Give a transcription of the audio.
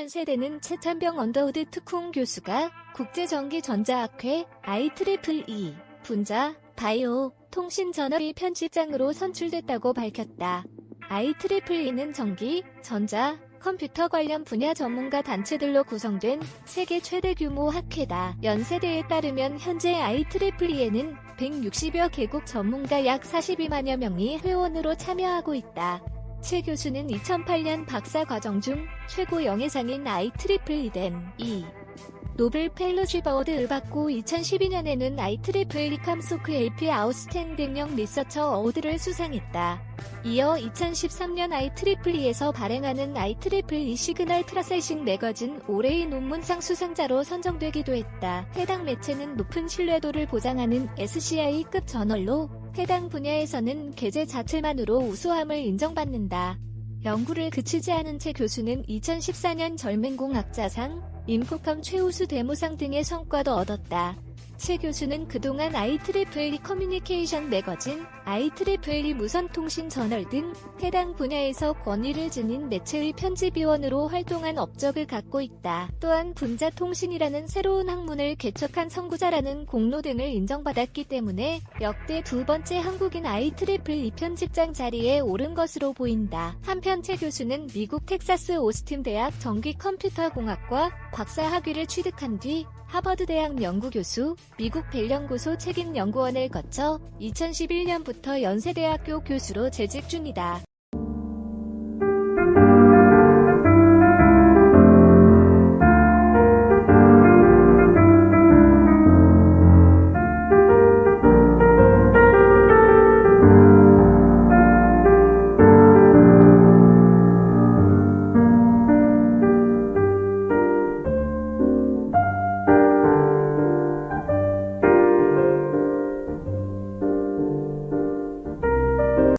연세대는 최찬병 언더우드 특훈 교수가 국제전기전자학회 IEEE 분자, 바이오, 통신저널의 편집장으로 선출됐다고 밝혔다. IEEE는 전기, 전자, 컴퓨터 관련 분야 전문가 단체들로 구성된 세계 최대 규모 학회다. 연세대에 따르면 현재 IEEE에는 160여 개국 전문가 약 42만여 명이 회원으로 참여하고 있다. 최 교수는 2008년 박사 과정 중 최고 영예상인 IEEE 된 2. 노벨 펠로십 어워드를 받고 2012년에는 IEEE 캄소크 AP 아웃스탠딩형 리서처 어워드를 수상했다. 이어 2013년 IEEE에서 발행하는 IEEE 시그널 트라세싱 매거진 올해의 논문상 수상자로 선정되기도 했다. 해당 매체는 높은 신뢰도를 보장하는 SCI급 저널로 해당 분야에서는 계제 자체만으로 우수함을 인정받는다. 연구를 그치지 않은 채 교수는 2014년 절맹공학자상, 인포컴 최우수 데모상 등의 성과도 얻었다. 최 교수는 그동안 IEEE 커뮤니케이션 매거진, IEEE 무선통신 저널 등 해당 분야에서 권위를 지닌 매체의 편집위원으로 활동한 업적을 갖고 있다. 또한 분자통신이라는 새로운 학문을 개척한 선구자라는 공로 등을 인정받았기 때문에 역대 두 번째 한국인 IEEE 편집장 자리에 오른 것으로 보인다. 한편 최 교수는 미국 텍사스 오스틴 대학 전기컴퓨터공학과 박사 학위를 취득한 뒤 하버드대학 연구교수, 미국 벨연구소 책임연구원을 거쳐 2011년부터 연세대학교 교수로 재직 중이다.